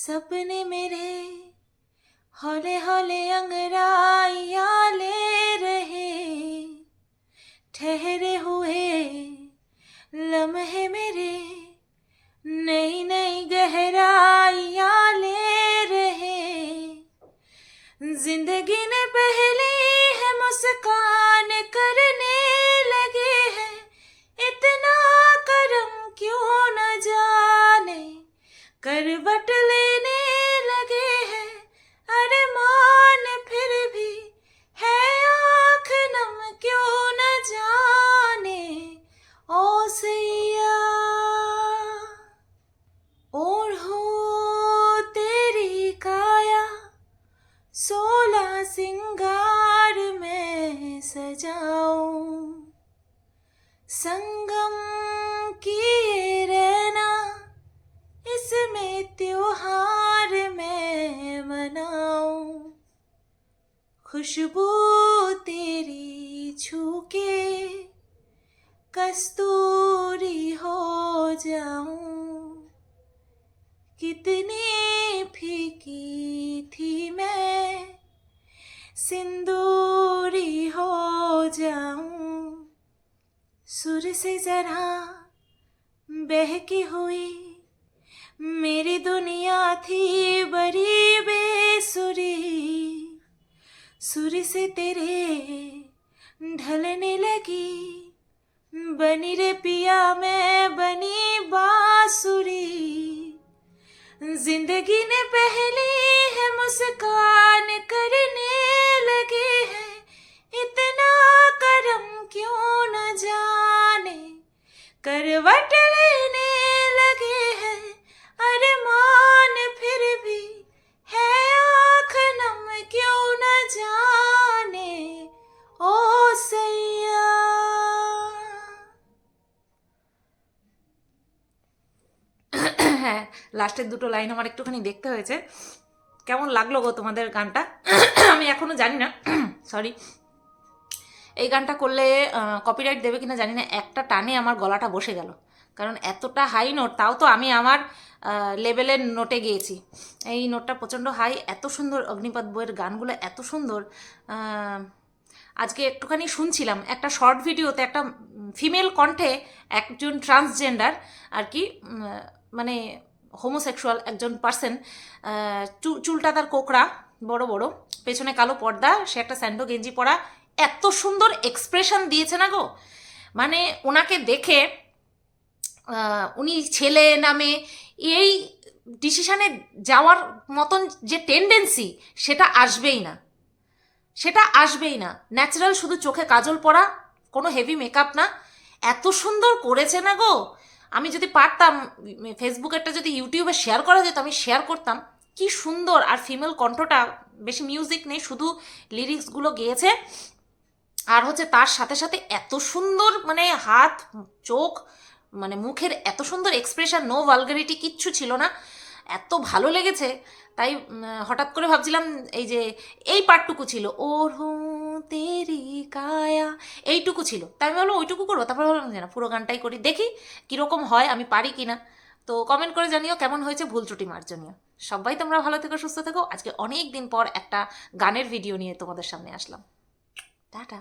सपने मेरे हौले हौले अंगराइया ले रहे। ठहरे हुए लम्हे मेरे नई नई गहराइया ले रहे। ज़िंदगी ने पहले है मुस्कान करने लगे हैं। इतना करम क्यों न जाने? करवट सजाऊं संगम किए रहना, इसमें त्योहार में मनाऊं। खुशबू तेरी छू के कस्तूरी हो जाऊँ। कितनी सुर से जरा बहकी हुई। मेरी दुनिया थी बड़ी बेसुरी। सुर से तेरे ढलने लगी। बनी रे पिया, मैं बनी হ্যাঁ লাস্টের দুটো লাইন আমার একটুখানি দেখতে হয়েছে। কেমন লাগল গো তোমাদের গানটা? আমি এখনও জানি না। সরি এই গানটা করলে কপিরাইট দেবে কিনা জানি না। একটা টানে আমার গলাটা বসে গেল। কারণ এতটা হাই নোট তাও তো আমি আমার লেভেলের নোটে গিয়েছি। এই নোটটা প্রচণ্ড হাই এত সুন্দর অগ্নিপথ বইয়ের গানগুলো এত সুন্দর। আজকে একটুখানি শুনছিলাম একটা শর্ট ভিডিওতে একটা ফিমেল কণ্ঠে একজন ট্রান্সজেন্ডার আর কি মানে হোমোসেক্সুয়াল একজন পার্সন চুলটা তার কোকড়া, বড় বড়, পেছনে কালো পর্দা, সে একটা স্যান্ডো গেঞ্জি পরা। এত সুন্দর এক্সপ্রেশন দিয়েছে না গো। মানে ওনাকে দেখে উনি ছেলে নামে, এই ডিসিশানে যাওয়ার মতন যে টেন্ডেন্সি সেটা আসবেই না। সেটা আসবেই না। ন্যাচারাল শুধু চোখে কাজল পরা, কোনো হেভি মেকআপ না। এত সুন্দর করেছে না গো। আমি যদি পারতাম ফেসবুকেরটা যদি ইউটিউবে শেয়ার করা যেত, আমি শেয়ার করতাম। কি সুন্দর! আর ফিমেল কণ্ঠটা বেশি মিউজিক নেই, শুধু লিরিক্সগুলো গেয়েছে। আর হচ্ছে তার সাথে সাথে এত সুন্দর মানে হাত, চোখ মানে মুখের এত সুন্দর এক্সপ্রেশন নো ভালগারিটি কিচ্ছু ছিল না। এত ভালো লেগেছে। তাই হঠাৎ করে ভাবছিলাম, এই যে, এই পার্টটুকু ছিল। ওর হো তেরি কায়া। এইটুকু ছিল। তাই আমি বললাম ওইটুকু করব, তারপর বললাম যে না, পুরো গানটাই করি, দেখি কীরকম হয়, আমি পারি কি না তো কমেন্ট করে জানিও কেমন হয়েছে ভুল ত্রুটি মার্জনীয় সবাই তোমরা ভালো থেকো, সুস্থ থেকো। আজকে অনেক দিন পর একটা গানের ভিডিও নিয়ে তোমাদের সামনে আসলাম। টাটা।